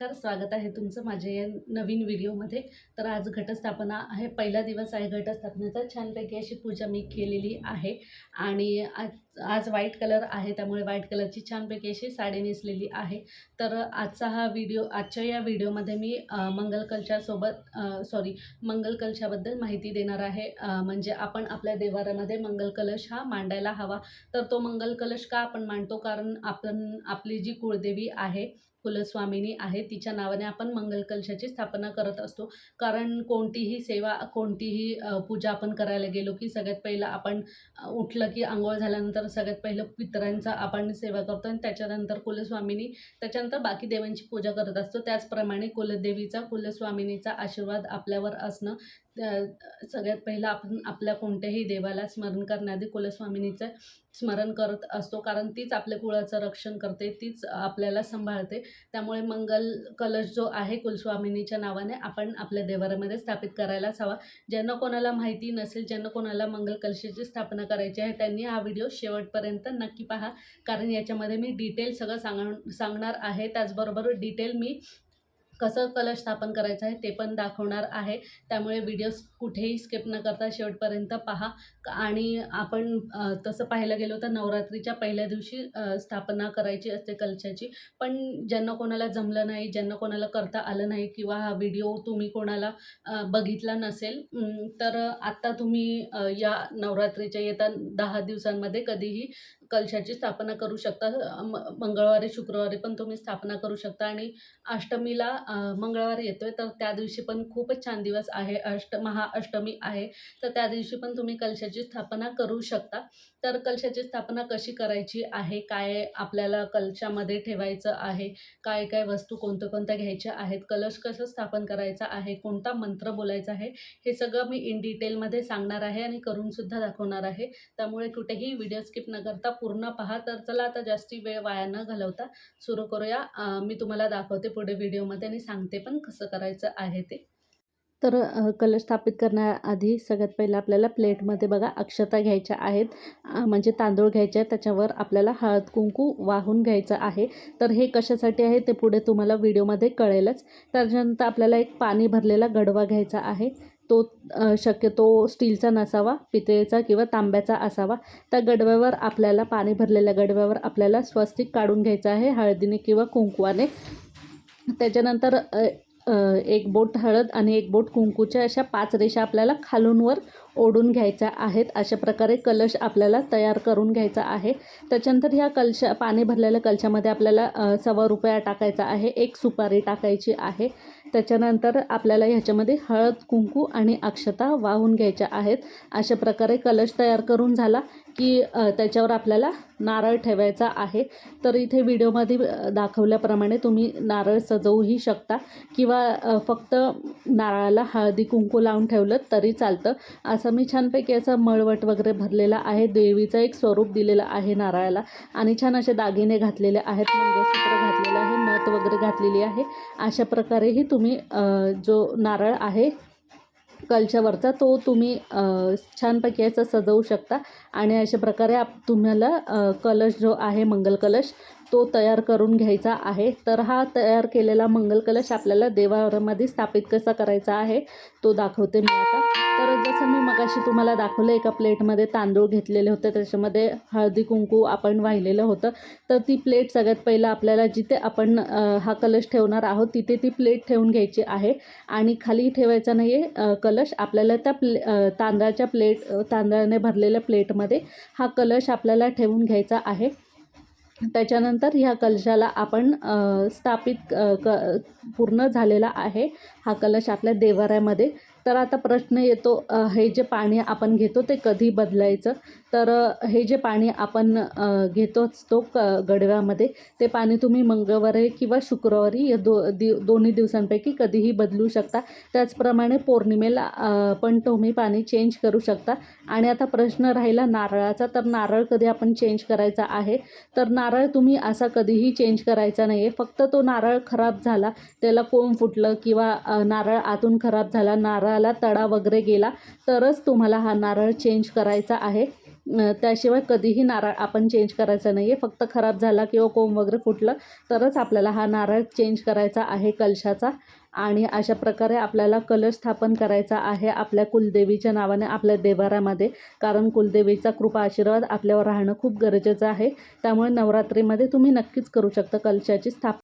तर स्वागत आहे तुमचं माझ्या या नवीन व्हिडिओमध्ये. तर आज घटस्थापना आहे पहिला दिवस आहे घटस्थापनेचा. छानपैकी अशी पूजा मी केलेली आहे. आणि आज आज व्हाईट कलर आहे त्यामुळे व्हाईट कलरची छानपैकी अशी साडी नेसलेली आहे. तर आजचा हा व्हिडिओ आजच्या या व्हिडिओमध्ये मी अ, मंगल कलशासोबत सॉरी मंगल कलशाबद्दल माहिती देणार आहे. म्हणजे आपण आपल्या देवारामध्ये मंगल कलश हा मांडायला हवा. तर तो मंगल कलश का आपण मांडतो? कारण आपण आपली जी कुळदेवी आहे कुलस्वामिनी आहे तिच्या नावाने आपण मंगलकलशाची स्थापना करत असतो. कारण कोणतीही सेवा कोणतीही पूजा आपण करायला गेलो की सगळ्यात पहिलं आपण उठलं की आंघोळ झाल्यानंतर सगळ्यात पहिलं पितरांचा आपण सेवा करतो आणि त्याच्यानंतर कुलस्वामिनी त्याच्यानंतर बाकी देवांची पूजा करत असतो. त्याचप्रमाणे कुलदेवीचा कुलस्वामिनीचा आशीर्वाद आपल्यावर असणं सगळ्यात पहिलं आपण आपल्या कोणत्याही देवाला स्मरण करण्याआधी कुलस्वामिनीचं स्मरण करत असतो. कारण तीच आपल्या कुळाचं रक्षण करते तीच आपल्याला सांभाळते. त्यामुळे मंगल कलश जो आहे कुलस्वामिनीच्या नावाने आपण आपल्या देवारामध्ये स्थापित करायलाच हवा. ज्यांना कोणाला माहिती नसेल ज्यांना कोणाला मंगल कलशाची स्थापना करायची आहे त्यांनी हा व्हिडिओ शेवटपर्यंत नक्की पहा. कारण याच्यामध्ये मी डिटेल सगळं सांग सांगणार आहे. त्याचबरोबर डिटेल मी कसं कलश स्थापन करायचं आहे ते पण दाखवणार आहे. त्यामुळे व्हिडिओज कुठेही स्किप न करता शेवटपर्यंत पहा. आणि आपण तसं पाहायला गेलो तर नवरात्रीच्या पहिल्या दिवशी स्थापना करायची असते कलशाची. पण ज्यांना कोणाला जमलं नाही ज्यांना कोणाला करता आलं नाही किंवा हा व्हिडिओ तुम्ही कोणाला बघितला नसेल तर आत्ता तुम्ही या नवरात्रीच्या येत्या दहा दिवसांमध्ये कधीही कलशाची स्थापना करू शकता. म- मंगळवारी शुक्रवारी पण तुम्ही स्थापना करू शकता आणि अष्टमीला मंगळवारी मंगळवार येतोय तर त्या दिवशी पण खूपच छान दिवस आहे. अष्ट महाअष्टमी आहे तर त्या दिवशी पण तुम्ही कलशाची स्थापना करू शकता. तर कलशाची स्थापना कशी करायची आहे? काय आपल्याला कलशामध्ये ठेवायचं आहे? काय काय वस्तू कोणत्या कोणत्या घ्यायच्या आहेत? कलश कसं स्थापन करायचा आहे? कोणता मंत्र बोलायचा आहे? हे सगळं मी इन डिटेलमध्ये सांगणार आहे आणि करूनसुद्धा दाखवणार आहे. त्यामुळे कुठेही व्हिडिओ स्किप न करता पूर्ण पहा. तर चला आता जास्ती वेळ वाया न घालवता सुरू करूया. मी तुम्हाला दाखवते पुढे व्हिडिओमध्ये आणि सांगते पण कसं करायचं आहे ते. तर कलर कलश स्थापित करण्याआधी सगळ्यात पहिलं आपल्याला प्लेटमध्ये बघा अक्षता घ्यायच्या आहेत. म्हणजे तांदूळ घ्यायचे आहेत. त्याच्यावर आपल्याला हळद कुंकू वाहून घ्यायचं आहे. तर हे कशासाठी आहे ते पुढे तुम्हाला व्हिडिओमध्ये कळेलच. त्याच्यानंतर आपल्याला एक पाणी भरलेला गडवा घ्यायचा आहे. तो शक्यतो स्टीलचा नसावा पितळेचा किंवा तांब्याचा असावा. त्या गडव्यावर आपल्याला पाणी भरलेल्या गडव्यावर आपल्याला स्वस्तिक काढून घ्यायचं आहे हळदीने किंवा कुंकवाने. त्याच्यानंतर एक बोट हळद आणि एक बोट कुंकूच्या अशा पाच रेषा आपल्याला खालूनवर ओढून घ्यायच्या आहेत अशा प्रकारे कलश आपल्याला तयार करून घ्यायचा आहे. त्याच्यानंतर ह्या कलशा पाणी भरलेल्या कलशामध्ये आपल्याला सव्वा रुपया टाकायचा आहे एक सुपारी टाकायची आहे. त्याच्यानंतर आपल्याला ह्याच्यामध्ये हळद कुंकू आणि अक्षता वाहून घ्यायच्या आहेत. अशा प्रकारे कलश तयार करून झाला की त्याच्यावर आपल्याला नारळ ठेवायचा आहे. तर इथे व्हिडिओमध्ये दाखवल्याप्रमाणे तुम्ही नारळ सजवूही शकता किंवा फक्त नारळाला हळदी कुंकू लावून ठेवलं तरी चालतं. असं मी छानपैकी असं मळवट वगैरे भरलेला आहे. देवीचं एक स्वरूप दिलेलं आहे नारळाला. आणि छान असे दागिने घातलेले आहेत मंगळसूत्र घातलेलं आहे नथ वगैरे घातलेली आहे. अशा प्रकारेही तुम्ही जो नारळ आहे कलशावरचा तो तुम्ही छानपैकी असं सजवू शकता. आणि अशा प्रकारे आप तुम्हाला कलश जो आहे मंगल कलश तो तयार करून घ्यायचा आहे. तर हा तयार केलेला मंगल कलश आपल्याला देवाऱ्यामध्ये स्थापित कसा करायचा आहे तो दाखवते मी आता. तर जसं मी मगाशी तुम्हाला दाखवलं एका प्लेटमध्ये तांदूळ घेतलेले होते त्याच्यामध्ये हळदी कुंकू आपण वाहिलेलं होतं. तर ती प्लेट सगळ्यात पहिलं आपल्याला जिथे आपण हा कलश ठेवणार आहोत तिथे ती प्लेट ठेवून घ्यायची आहे. आणि खाली ठेवायचा नाही आहे कलश. आपल्याला त्या प्ले तांदळाच्या प्लेट तांदळाने भरलेल्या प्लेटमध्ये हा कलश आपल्याला ठेवून घ्यायचा आहे. त्याच्यानंतर ह्या कलशाला आपण स्थापित क पूर्ण झालेला आहे हा कलश आपल्या देवाऱ्यामध्ये. तर आता प्रश्न येतो हे जे पाणी आपण घेतो ते कधी बदलायचं? तर हे जे पाणी आपण घेतोच तो क गडव्यामध्ये ते पाणी तुम्ही मंगळवारी किंवा शुक्रवारी या दो दि दोन्ही दिवसांपैकी कधीही बदलू शकता. त्याचप्रमाणे पौर्णिमेला पण तुम्ही पाणी चेंज करू शकता. आणि आता प्रश्न राहिला नारळाचा तर नारळ कधी आपण चेंज करायचा आहे? तर नारळ तुम्ही असा कधीही चेंज करायचा नाही आहे फक्त तो नारळ खराब झाला त्याला कोंब फुटलं किंवा नारळ आतून खराब झाला नारळ नारळाला तडा वगैरे गेला तरच तुम्हाला हा नारळ चेंज करायचा आहे. त्याशिवाय कधीही नारळ आपण चेंज करायचा नाही आहे फक्त खराब झाला किंवा कोंब वगैरे फुटलं तरच आपल्याला हा नारळ चेंज करायचा आहे कलशाचा. आणि अशा प्रकारे आपल्याला कलश स्थापन करायचा आहे आपल्या कुलदेवीच्या नावाने आपल्या देवारामध्ये कारण कुलदेवीचा कृपा आशीर्वाद आपल्यावर राहणं खूप गरजेचं आहे. त्यामुळे नवरात्रीमध्ये तुम्ही नक्कीच करू शकता कलशाची स्थापना.